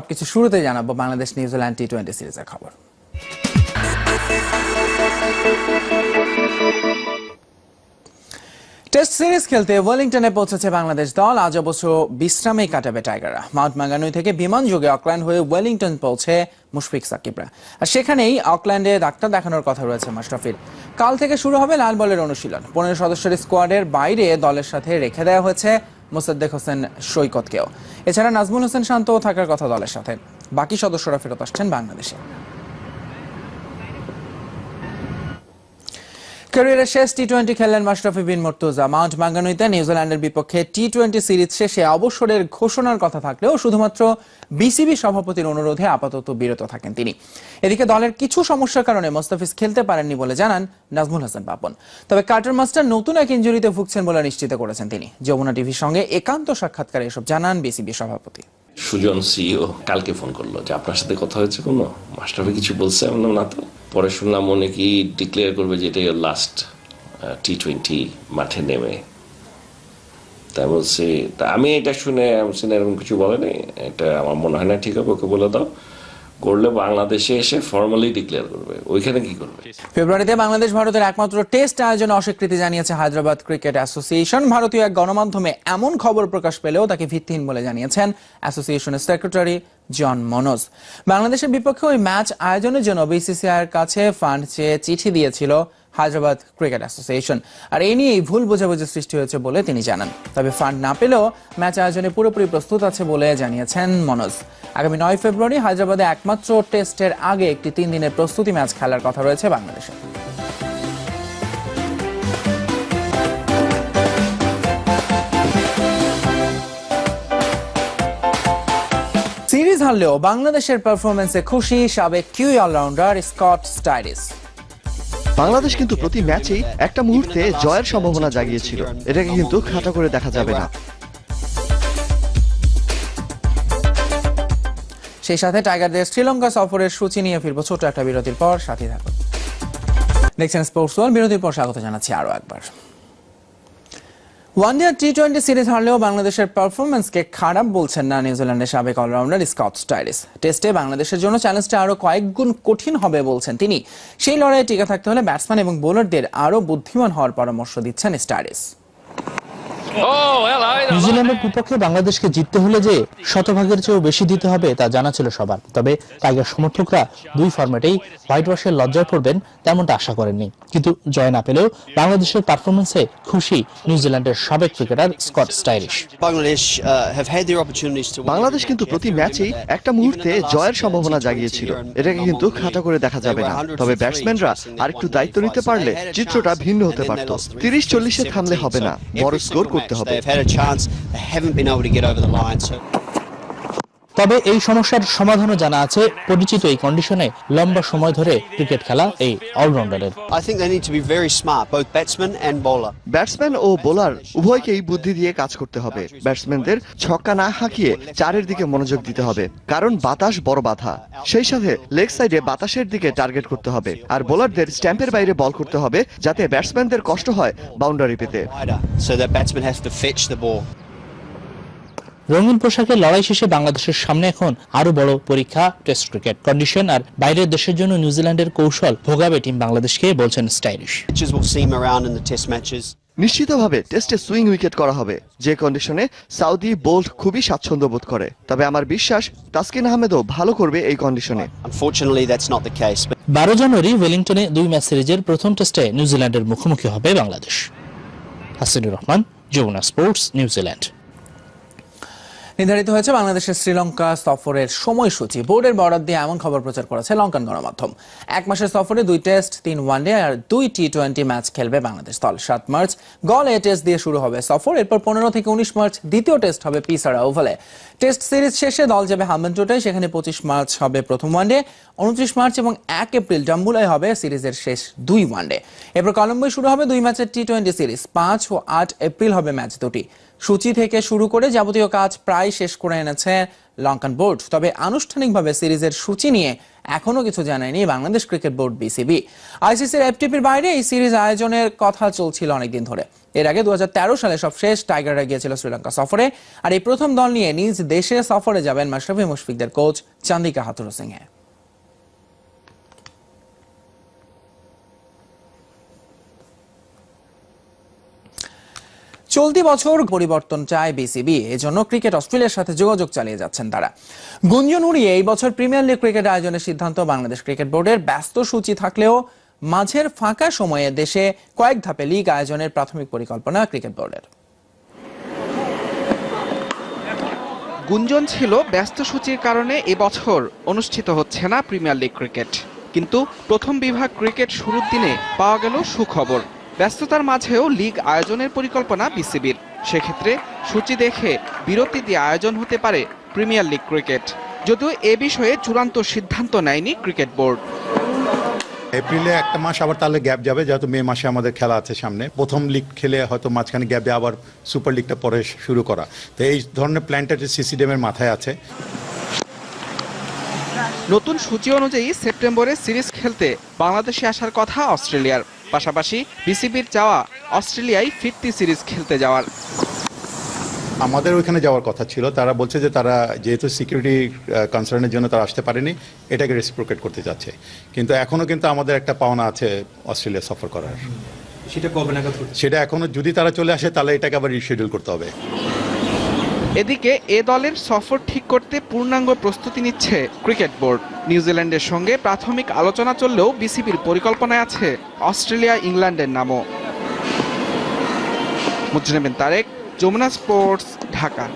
সবকিছু শুরুতে জানাব বাংলাদেশ নিউজিল্যান্ড টি টোয়েন্টি সিরিজের খবর। টেস্ট সিরিজ খেলতে ওয়েলিংটনে পৌঁছেছে বাংলাদেশ দল। আজ অবশ্য বিশ্রামেই কাটাবে টাইগাররা। মাউন্ট ম্যাগানুই থেকে বিমান যোগে অকল্যান্ড হয়ে ওয়েলিংটন পৌঁছে মুশফিক সাকিবরা। আর সেখানেই অকল্যান্ডে ডাক্তার দেখানোর কথা রয়েছে মাশরাফির। কাল থেকে শুরু হবে লাল বলের অনুশীলন। পনেরো সদস্যের স্কোয়াডের বাইরে দলের সাথে রেখে দেওয়া হয়েছে মোসাদ্দেক হোসেন সৈকতকেও। এছাড়া নাজমুল হোসেন শান্তও থাকার কথা দলের সাথে। বাকি সদস্যরা ফেরত আসছেন বাংলাদেশে। ক্যারিয়ারের শেষ টি টোয়েন্টি খেললেন মাশরাফি বিন মর্তুজা। মাউন্ট ম্যাঙ্গানুইতে নিউজিল্যান্ডের বিপক্ষে টি টোয়েন্টি সিরিজ শেষে অবসরের ঘোষণার কথা থাকলেও শুধুমাত্র বিসিবি সভাপতির অনুরোধে আপাতত বিরত থাকেন তিনি। এদিকে দলের কিছু সমস্যার কারণে মোস্তাফিজ খেলতে পারেননি বলে জানান নাজমুল হাসান পাপন তবে কার্টার মাস্টার নতুন এক ইঞ্জুরিতে ভুগছেন বলে নিশ্চিত করেছেন তিনি। যমুনা টিভির সঙ্গে একান্ত সাক্ষাৎকারে এসব জানান বিসিবি সভাপতি। সুজন সিও কালকে ফোন করল যে, আপনার সাথে কথা হয়েছে কোনো? মাস্টারফি কিছু বলছে না তো পরে শুনলাম কি ডিক্লেয়ার করবে যে এটাই লাস্ট টি টোয়েন্টি মাঠে নেমে। তাই বলছি, তা আমি এটা শুনে, আমি এরকম কিছু বলেনি এটা আমার মনে হয় না ঠিক হবে, ওকে বলে দাও। করলে বাংলাদেশে এসে ফর্মালি ডিক্লেয়ার করবে। ওইখানে কি করবে? ফেব্রুয়ারিতে বাংলাদেশ ভারতের একমাত্র টেস্ট আয়োজনে অস্বীকৃতি জানিয়েছে হায়দ্রাবাদ ক্রিকেট অ্যাসোসিয়েশন। ভারতীয় এক গণমাধ্যমে এমন খবর প্রকাশ পেলেও তাকে ভিত্তিহীন বলে জানিয়েছেন অ্যাসোসিয়েশনের সেক্রেটারি জন মনোজ। বাংলাদেশের বিপক্ষে ওই ম্যাচ আয়োজনের জন্য বিসিসিআই কাছে ফান্ড চেয়ে চিঠি দিয়েছিল হায়দ্রাবাদ ক্রিকেট অ্যাসোসিয়েশন। আর এই নিয়েই ভুল বোঝাবুঝি সৃষ্টি হয়েছে বলে তিনি জানান। তবে ফান্ড না পেলেও ম্যাচ আয়োজনে পুরোপুরি প্রস্তুত আছে বলে জানিয়েছেন মনোজ। আগামী নয় ফেব্রুয়ারি হায়দ্রাবাদে একমাত্র টেস্টের আগে একটি তিন দিনের প্রস্তুতি ম্যাচ খেলার কথা রয়েছে বাংলাদেশে। হারলেও বাংলাদেশের পারফরমেন্সে খুশি সাবেক Kiwi allrounder Scott Styris Bangladesh কিন্তু প্রতি ম্যাচেই একটা মুহূর্তে জয়ের সম্ভাবনা জাগিয়েছিল। এটাকে কিন্তু খাটা করে দেখা যাবে না। সেই সাথে টাইগারদের শ্রীলঙ্কা সফরের সূচি নিয়ে ফিরবো ছোট একটা বিরতির পর সাথে থাকুন। দেখছেন স্পোর্টস ওয়াল বিরতির পর স্বাগত জানাচ্ছি আরও একবার। One day T twenty series হারলেও বাংলাদেশের পারফরমেন্সকে খারাপ বলছেন না নিউজিল্যান্ডের সাবেক অলরাউন্ডার স্কট স্টাইলিস টেস্টে বাংলাদেশের জন্য চ্যালেঞ্জটা আরও কয়েক গুণ কঠিন হবে বলছেন তিনি। সেই লড়াইয়ে টিকে থাকতে হলে ব্যাটসম্যান এবং বোলারদের আরও বুদ্ধিমান হওয়ার পরামর্শ দিচ্ছেন স্টাইলিস নিউজিল্যান্ডের বিপক্ষে বাংলাদেশকে জিততে হলে যে শতভাগের চেয়েও বেশি দিতে হবে তা জানা ছিল সবার। তবে টাইগার সমর্থকরা দুই ফরম্যাটেই হোয়াইট ওয়াশের লজ্জায় পড়বেন তেমনটা আশা করেননি। কিন্তু জয় না পেলেও বাংলাদেশের পারফরমেন্সে খুশি নিউজিল্যান্ডের সাবেক cricketer Scott Styris. Bangladesh uh. Bangladesh কিন্তু প্রতি ম্যাচেই একটা মুহূর্তে জয়ের সম্ভাবনা জাগিয়েছিল। এটাকে কিন্তু খাটা করে দেখা যাবে না। তবে ব্যাটসম্যানরা আরেকটু দায়িত্ব নিতে পারলে চিত্রটা ভিন্ন হতে পারত। তিরিশ চল্লিশে থামলে হবে না। বড় score match. They've had a chance, they haven't been able to get over the line. So. তবে এই সমস্যার সমাধানও জানা আছে। পরিচিত এই কন্ডিশনে লম্বা সময় ধরে ক্রিকেট খেলা এই অলরাউন্ডারের I think they need to be very smart, both batsman and bowler. Batsman O bowler উভয়কেই বুদ্ধি দিয়ে কাজ করতে হবে। ব্যাটসম্যানদের ছক্কা না হাঁকিয়ে চারের দিকে মনোযোগ দিতে হবে কারণ বাতাস বড় বাধা। সেই সাথে লেগ সাইডে বাতাসের দিকে টার্গেট করতে হবে আর বোলারদের স্ট্যাম্পের বাইরে বল করতে হবে যাতে ব্যাটসম্যানদের কষ্ট হয় বাউন্ডারি পেতে। রঙিন পোশাকের লড়াই শেষে বাংলাদেশের সামনে এখন আরও বড় পরীক্ষা টেস্ট ক্রিকেট কন্ডিশন আর বাইরের দেশের জন্য নিউজিল্যান্ডের কৌশল ভোগাবে টিম বাংলাদেশকে বলছেন স্টাইলিশ. নিশ্চিতভাবে টেস্টে সুইং উইকেট করা হবে যে কন্ডিশনে সাউদি বোল্ট খুবই স্বাচ্ছন্দ্য বোধ করে তবে আমার বিশ্বাস তাসকিন আহমেদও ভালো করবে এই কন্ডিশনে. বারো জানুয়ারি ওয়েলিংটনে দুই ম্যাচ সিরিজের প্রথম টেস্টে নিউজিল্যান্ডের মুখোমুখি হবে Bangladesh Hasinur Rahman Jamuna sports New Zealand নির্ধারিত হয়েছে বাংলাদেশের শ্রীলঙ্কা সফরের সময়সূচি। বোর্ডের বরাদ দিয়ে এমন খবর প্রচার করেছে লঙ্কান গণমাধ্যম। এক মাসের সফরে দুই টেস্ট, তিন ওয়ানডে আর দুই টি টোয়েন্টি ম্যাচ খেলবে বাংলাদেশ দল। সাত মার্চ গল এ টেস্ট দিয়ে শুরু হবে সফর। এরপর পনেরো থেকে উনিশ মার্চ দ্বিতীয় টেস্ট হবে পিসারা ওভালে। টেস্ট সিরিজ শেষে দল যাবে হামবেন্টোটে সেখানে পঁচিশ মার্চ হবে প্রথম ওয়ানডে, উনত্রিশ মার্চ এবং এক এপ্রিল ডাম্বুলায় হবে সিরিজের শেষ দুই ওয়ানডে। এরপর কলম্বোয় শুরু হবে দুই ম্যাচের টি টোয়েন্টি সিরিজ। পাঁচ ও আট এপ্রিল হবে ম্যাচ দুটি। সূচি থেকে শুরু করে যাবতীয় কাজ প্রায় শেষ করে এনেছে লঙ্কান বোর্ড। তবে আনুষ্ঠানিকভাবে সিরিজের সূচি নিয়ে এখনও কিছু জানায়নি বাংলাদেশ ক্রিকেট বোর্ড বিসিবি। আইসিসির এফটিপির বাইরে এই সিরিজ আয়োজনের কথা চলছিল অনেকদিন ধরে। এর আগে দু হাজার তেরো সালে সব সবশেষ টাইগাররা গিয়েছিল শ্রীলঙ্কা সফরে। আর এই প্রথম দল নিয়ে নিজ দেশে সফরে যাবেন মাশরাফি মুশফিকদের কোচ চান্দিকা হাথুর সিংহে চলতি বছর পরিবর্তন চায় বিসিবি। এজন্য ক্রিকেট অস্ট্রেলিয়ার সাথে যোগাযোগ চালিয়ে যাচ্ছেন তারা। গুঞ্জন উড়িয়ে এই বছর প্রিমিয়ার লিগ ক্রিকেট আয়োজনের সিদ্ধান্ত বাংলাদেশ ক্রিকেট বোর্ডের ব্যস্ত সূচি থাকলেও মাঝের ফাঁকা সময়ে দেশে কয়েক ধাপে লিগ আয়োজনের প্রাথমিক পরিকল্পনা ক্রিকেট বোর্ডের। গুঞ্জন ছিল ব্যস্ত সূচির কারণে এবছর অনুষ্ঠিত হচ্ছে না প্রিমিয়ার লিগ ক্রিকেট। কিন্তু প্রথম বিভাগ ক্রিকেট শুরুর দিনে পাওয়া গেল সুখবর। ব্যস্ততার মাঝেও লিগ আয়োজনের পরিকল্পনা বিসিবির। সেক্ষেত্রে সূচি দেখে বিরতি দিয়ে আয়োজন হতে পারে প্রিমিয়ার লিগ ক্রিকেট। যদিও এ বিষয়ে চূড়ান্ত সিদ্ধান্ত নেয়নি ক্রিকেট বোর্ড। এপ্রিলে একটা মাস আবার তাহলে গ্যাপ যাবে যেহেতু মে মাসে আমাদের খেলা আছে সামনে। প্রথম লিগ খেলে হয়তো মাঝখানে গ্যাপ দিয়ে আবার সুপার লিগটা পরে শুরু করা। তো এই ধরনের প্ল্যানটা সিসিডিএমের মাথায় আছে। নতুন সূচি অনুযায়ী সেপ্টেম্বরে সিরিজ খেলতে বাংলাদেশে আসার কথা অস্ট্রেলিয়ার। পাশাপাশি বিসিবির চাওয়া অস্ট্রেলিয়ায় ফিরতি সিরিজ খেলতে যাওয়ার। আমাদের ওইখানে যাওয়ার কথা ছিল। তারা বলছে যে তারা যেহেতু সিকিউরিটি কনসার্নের জন্য তারা আসতে পারেনি এটাকে রেসিপ্রোকেট করতে যাচ্ছে। কিন্তু এখনও কিন্তু আমাদের একটা পাওনা আছে অস্ট্রেলিয়া সফর করার। সেটা কবে নাগাদ সেটা এখনও যদি তারা চলে আসে তাহলে এটাকে আবার রিশিডিউল করতে হবে। এদিকে এ দলের সফর ঠিক করতে পূর্ণাঙ্গ প্রস্তুতি নিচ্ছে ক্রিকেট বোর্ড। নিউজিল্যান্ডের সঙ্গে প্রাথমিক আলোচনা চললেও বিসিবির পরিকল্পনায় আছে অস্ট্রেলিয়া, ইংল্যান্ডের নামও। মুজরিমিন তারেক, যমুনা স্পোর্টস, ঢাকা।